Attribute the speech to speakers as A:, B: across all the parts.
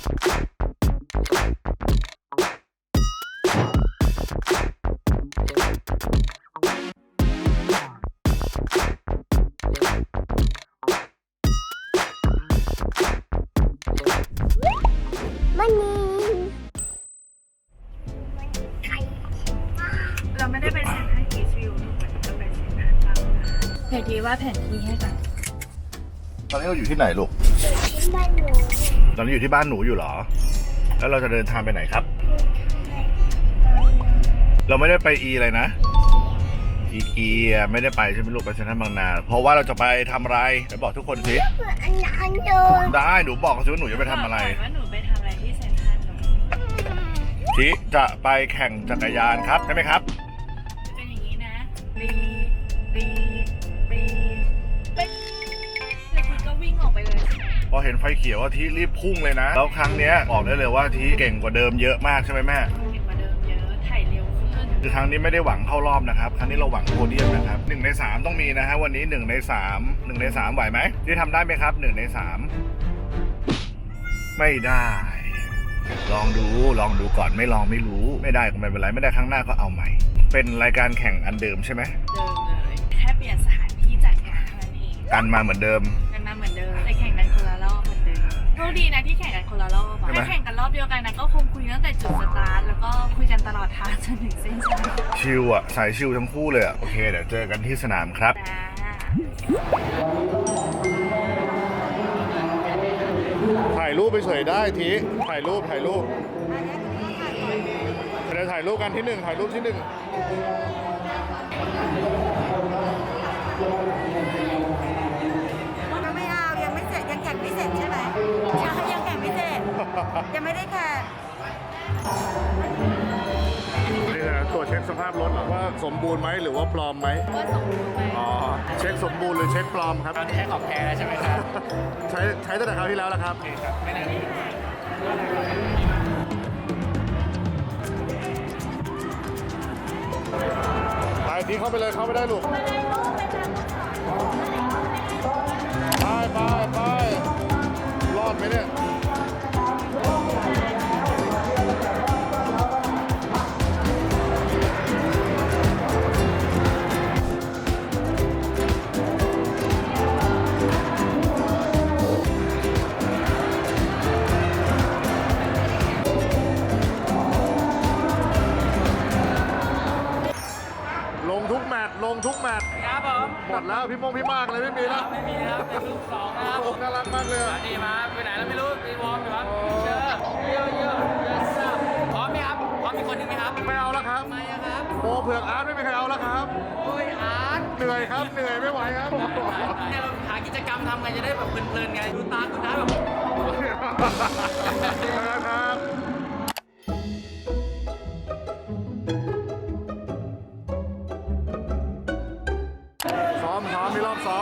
A: มันมี
B: เราไม่ได้ไปเซ็นทรัลอีสุวิวทุกคนเราไปเซ็นทรัลบางนาเดี๋ยวทีว่าแผนที่ให้กัน
C: ตอนนี้เราอยู่ที่ไหนลูก
A: ที่บ้านหนู
C: อนนี้อยู่ที่บ้านหนูอยู่เหรอ แล้วเราจะเดินทางไปไหนครับ เราไม่ได้ไปอีอะไรนะ อีเกียไม่ได้ไปใช่ไหมลูกไปเซ็นทรัลบางนา เพราะว่าเราจะไปทำอะไรเดี๋ยวบอกทุกคนสิ
A: เปิดอันนั้นเดิน
C: ได้หนูบอกเขาสิว่าหนูจะไปทำอะไร
B: บกก่นว่าหนูไปทำอะไรที่เซ็นทรัลตรงนี้
C: ชิจะไปแข่งจักรยานครับใช่ไหมครับ
B: จะเป็นอย่างนี้นะปีปีปีปี
C: พอเห็นไฟเขียวว่าทีรีบพุ่งเลยนะ แล้วครั้งเนี้ยบอกได้เลยว่าทีเก่งกว่าเดิมเยอะมากใช่ไหมแม่
B: เก่งกว่าเดิมเยอะถ่ายเร็วขึ้น
C: คือครั้งนี้ไม่ได้หวังเข้ารอบนะครับ ครั้งนี้เราหวังโพเดียมนะครับหนึ่งในสามต้องมีนะฮะวันนี้หนึ่งในสามหนึ่งในสามไหวไหมที่ทำได้ไหมครับหนึ่งในสามไม่ได้ลองดูลองดูก่อนไม่ลองไม่รู้ ไม่ได้ก็ไม่เป็นไรไม่ได้ครั้งหน้าก็เอาใหม่ เป็นรายการแข่งอันเดิมใช่ไหม
B: เดิมเลยแค่เปลี่ยนสถานที่จัดงานเท่านั้นเอง
C: กันมาเหมือนเดิม
B: กันมาเหมือนเดิม คดีนะที่แข่งกันคนละรอบอะ
C: ใช่ไหม
B: ถ้าแข่งกันรอบเดียวกันนะก็คงคุยตั้งแต่จุดสตาร์ทแล้วก็คุยกันตลอดทางจนถึงเส้นชัย
C: ชิลอะสายชิลทั้งคู่เลยอะโอเค เดี๋ยวเจอกันที่สนามครับ
B: จ้า
C: ถ่ายรูปไปเฉยได้ทีถ่ายรูปถ่ายรูปเดี๋ยวถ่ายรูปกันที่หนึ่งถ่ายรูปที่หนึ่ง
D: ยังไม่ได้แข่ง
C: นี่นะตรวจเช็คสภาพรถว่าสมบูรณ์ไหมหรือว่าปลอมไหม
B: ว่าสมบูรณ์ไหม
C: อ๋อเช็คสมบูรณ์หรือเช็คปลอมครับ
E: ตอนนี้ใช้ของแท้แล้วใช่ไหมครับ
C: ใช้ใช้ตั้งแต่คราวที่แล้วแล้วครับ
E: ครับไม่นานนี้
C: ไปทีเข้าไปเลยเข้าไปได้ลูก ไปไปไปรอดไหมเนี่ย มงพี่มากเลยไม่มีแล้ว
E: ไม่มีครับเป็นลูกสองนะครับ
C: โอ้น่ารักมากเลยอะ
E: นี่มาไปไหนแล้วไม่รู้มีวอร์มอยู่ครับเชิญเยอะเยอะเยอะซับพร้อมไหมครับพร้อมอีกคนหนึงไหมครับ
C: ไม่เอาแล้วครับ
E: ทำไมอะครับ
C: โมเผือกอาร์ตไม่มีใครเอาแล้วครับ
E: โอ้ยอาร์ต
C: เหนื่อยครับเหนื่อยไม่ไหวครับ
E: เนี่ยเราหากิจกรรมทำไงจะได้แบบเพลินๆไงดูตาคุณน้าแบบ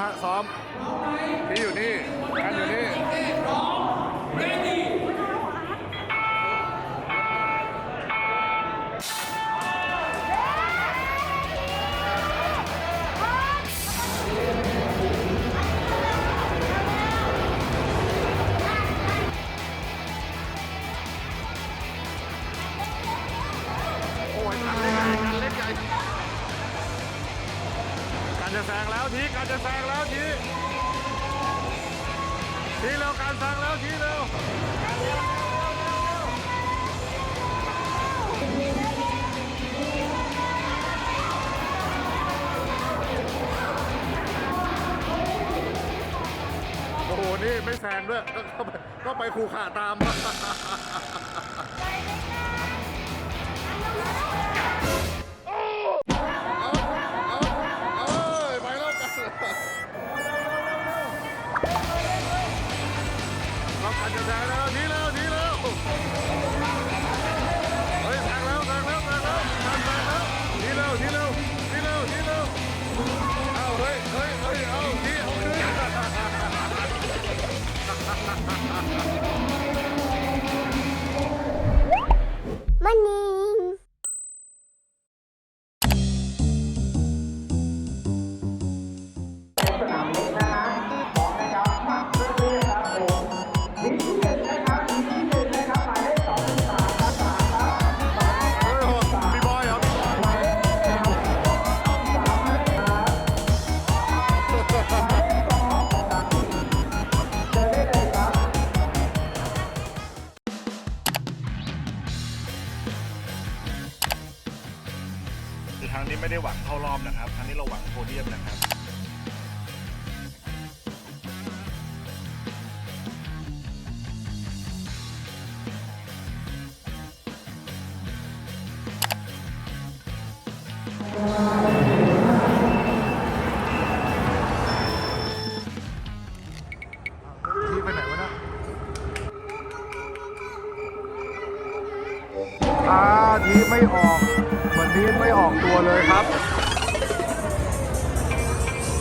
C: ฮะซ้อมที่อยู่นี่กันอยู่นี่ งแล้วทีการจะแซงแล้วทีทีเร็วการแซงแล้วทีเร็วโอ้โห นี่ไม่แซงด้วย ก็ไปก็ไปคูขาตามเไม่ได้หวังเข้ารอบนะครับ ครั้งนี้เราหวังโพเดียมนะครับ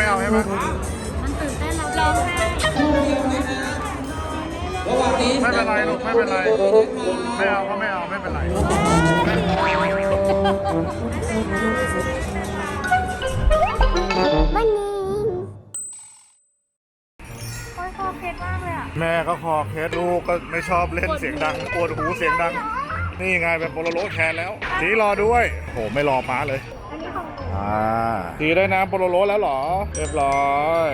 C: ไม่เอาใช่ไหม
B: ร้องไห้
C: ไม่เป็นไรลูกไม่เป็นไร ไม่เอาก็ไม่เอาไม่เป็นไร
A: มันนี่
B: โอ้ยคอเคล็ดมากเลยอะ
C: แม่ก็คอเคสลูกก็ไม่ชอบเล่นเสียงดังปวดหูเสียงดัง นี่ไงเป็นโปโลโรสแทนแล้วทีรอด้วยโหไม่รอป้าเลย
A: อันนี้ของหนู
C: อ่าทีได้น้ำโปโลโรสแล้วเหรอ เรียบร้อย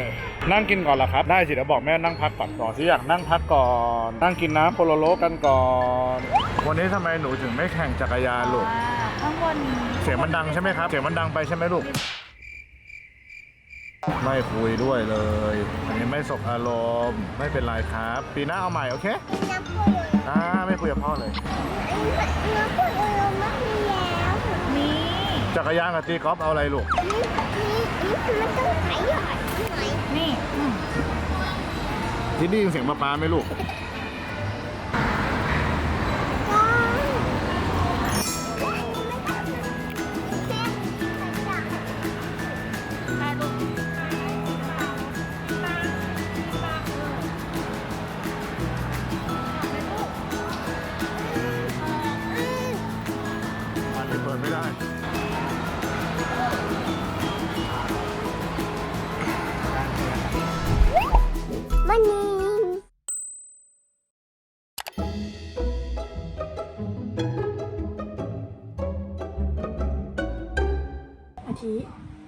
C: นั่งกินก่อนเหรอครับ ได้สิเดี๋ยวบอกแม่นั่งพักก่อนก่อนที่อยากนั่งพักก่อน นั่งกินน้ำโปโลโรสกันก่อน วันนี้ทำไมหนูถึงไม่แข่งจักรยานลูก
B: ข้างบน
C: เสียงมันดังใช่ไหมครับ เสียงมันดังไปใช่ไหมลูก ไม่คุยด้วยเลย อันนี้ไม่สบอารมณ์ ไม่เป็นไรครับ ปีหน้าเอาใหม่โอเค
A: น้ำพุเลย
C: อ่าไม่คุยกับพ่อเลย
A: น้ำพุเลยไม่มีแล้ว
B: มี
C: จักรยานกับตีกอล์ฟเอาอะไรลูก
A: นี่นี่นี่มันต้องขายหยอดที่ไหน
B: นี่อืม
C: ที่ได้ยินเสียงป้าป้าไหมลูก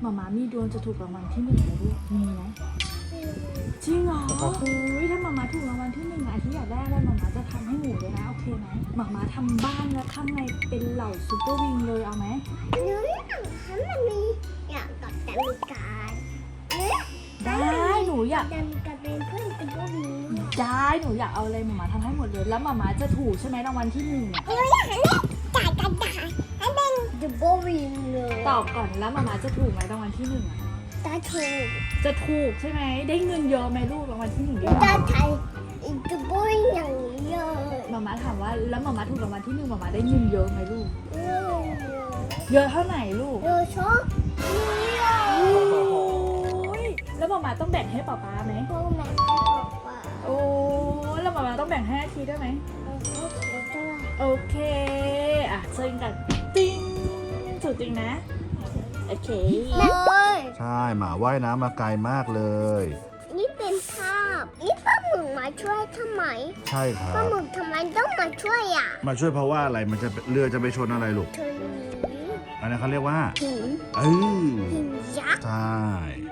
B: หมามามีดวงจะถูกรางวัลที่หนึ่งไหมลูกมีไหมจริงเหรอโอ้ยถ้าหมามาถูกรางวัลที่หนึ่งอะอาทิอยากได้อะไรหมามาจะทำให้หนูเลยนะโอเคไหมหมามาทำบ้านแล้วข้างในเป็นเหล่าซูเปอร์วิงเลยเอาไหม
A: หนูอยากให้มันมีอยากกับแต่มีการเอ๊ะ
B: ได้หนูอยาก
A: แต่มีการเป็นเพื่อนกันก็มี
B: ได้หนูอยากเอาอะไรหมามาทำให้หมดเลยแล้วหมามาจะถูกใช่ไหมรางวัลที่หนึ่งอะ
A: หนูอยากให้จ่ายกันได้ให้เป็นดับเบิลวิงเลย
B: ตอบก่อนแล้วหมามาจะถูกไหมรางวัลที่หนึ่งอะ
A: ตาถูก
B: จะถูกใช่ไหมได้เงินเยอะไหมลูกรางวัลที่หนึ่งได้
A: ตาไทยอีกดับเบิลวิงอย่างนี้เลย
B: หมามาถามว่าแล้วหมามาถูกรางวัลที่หนึ่งหมามาได้เงินเยอะไหมลูก
A: เออ
B: เยอะเท่าไหร่ลูก
A: หนูชอบนี่อะ
B: โอ้ยแล้วหมามาต้องแบ่งให้ป๊าป๊าไหม
A: พวกแม่บอกว่า
B: โอ้แล้วหมามาต้องแบ่งให้อาทีด้วยไหม
A: เราชอบเราชอบ
B: โอเค อะเชิญกันติ้งถูก จริงนะ โอเค
A: เลย
C: ใช่หมาว่ายน้ำมาไกลมากเลย
A: นี่เป็นภาพ นี่ป้าหมึกมาช่วยทำไม
C: ใช่ครั
A: ป้า
C: บ
A: หมึกทำไมต้องมาช่วยอะ
C: มาช่วยเพราะว่าอะไรมันจะเรือจะไปชนอะไรลูก
A: เธอหนี
C: อันนั้นเขาเรียกว่า
A: หิน
C: เออ
A: หินยักษ์
C: ใช่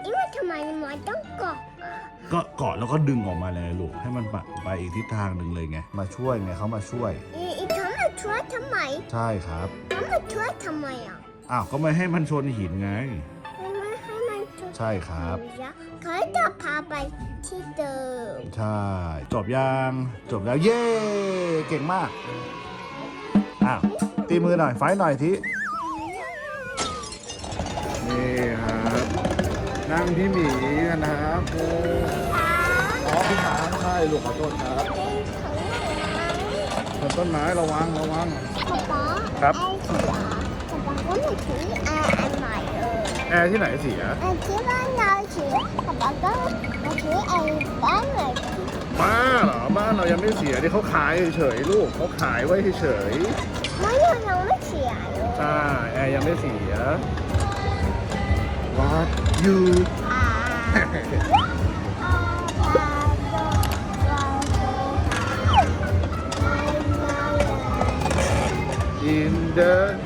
A: นี่มันทำไมมันต้องเกาะอะ
C: ก็เกาะแล้วก็ดึงออกมาเลยลูกให้มันไปไปอีกทิศทางหนึ่งเลยไงมาช่วยไงเขามาช่วย
A: อีอีเธอมาช่วยทำไม
C: ใช่ครับ
A: เขามาช่วยทำไมอะ
C: อ้าวก็ไม่ให้มันชนหินไง
A: ให้มันให้มันช่วย
C: ใช่ครับ
A: หินยักษ์เขาจะพาไปที่เดิม
C: ใช่ จบยังจบแล้วเย้เก่งมากอ้าวตีมือหน่อยไฟหน่อยทีนี่ครับนั่งที่หมีกันนะครับโอ้อ๋อพี่หางใช่ลูกขอโทษครับบนต้นไม้ระวังระวัง
A: ป๊าป๊า
C: ครับ
A: ไอ้เสีย ป๊าป๊าก็ไม่ถือแอร์อันใหม่เออ
C: แอร์ที่ไหนเสีย
A: อันที่บ้านเราเสียป๊าป๊าก็มาถือไอ้บ้านใหม่
C: บ้าเหรอบ้านเรายังไม่เสียที่เขาขายเฉยๆลูกเขาขายไว้เฉย
A: ไม่ยังยังไม่เสียเลย
C: ๆใช่แอร์ยังไม่เสีย What you
A: อ่า
C: in the